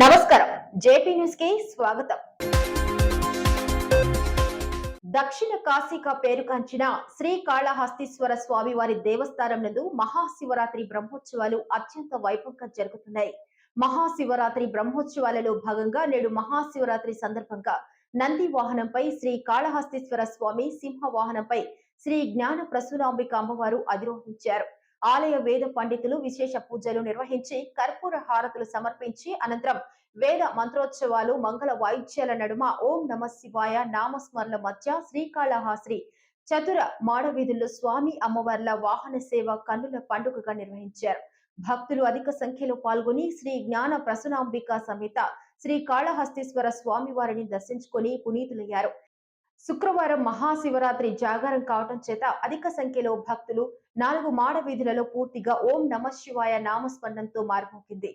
నమస్కారం. జేపీ న్యూస్కి స్వాగతం. దక్షిణ కాశీగా పేరుగాంచిన శ్రీకాళహస్తీశ్వర స్వామి వారి దేవస్థానం నందు మహాశివరాత్రి బ్రహ్మోత్సవాలు అత్యంత వైభవంగా జరుగుతున్నాయి. మహాశివరాత్రి బ్రహ్మోత్సవాలలో భాగంగా నేడు మహాశివరాత్రి సందర్భంగా నంది వాహనంపై శ్రీ కాళహస్తీశ్వర స్వామి సింహ వాహనంపై శ్రీ జ్ఞాన ప్రసూనాంబిక అమ్మవారు అధిరోహించారు. ఆలయ వేద పండితులు విశేష పూజలు నిర్వహించి కర్పూర హారతులు సమర్పించి అనంతరం వేద మంత్రోత్సవాలు మంగళ వాయిద్యాల నడుమ ఓం నమ శివాయ నామస్మరణ మధ్య శ్రీకాళహస్త్రి చతుర మాడవీధుల్లో స్వామి అమ్మవార్ల వాహన సేవ కన్నుల పండుగగా నిర్వహించారు. భక్తులు అధిక సంఖ్యలో పాల్గొని శ్రీ జ్ఞాన ప్రసూనాంబిక సమేత శ్రీ కాళహస్తీశ్వర స్వామి వారిని దర్శించుకొని పునీతులయ్యారు. శుక్రవారం మహాశివరాత్రి జాగారం కావటం చేత అధిక సంఖ్యలో భక్తులు నాలుగు మాడ వీధులలో పూర్తిగా ఓం నమ శివాయ నామస్మరణంతో మారిపోయింది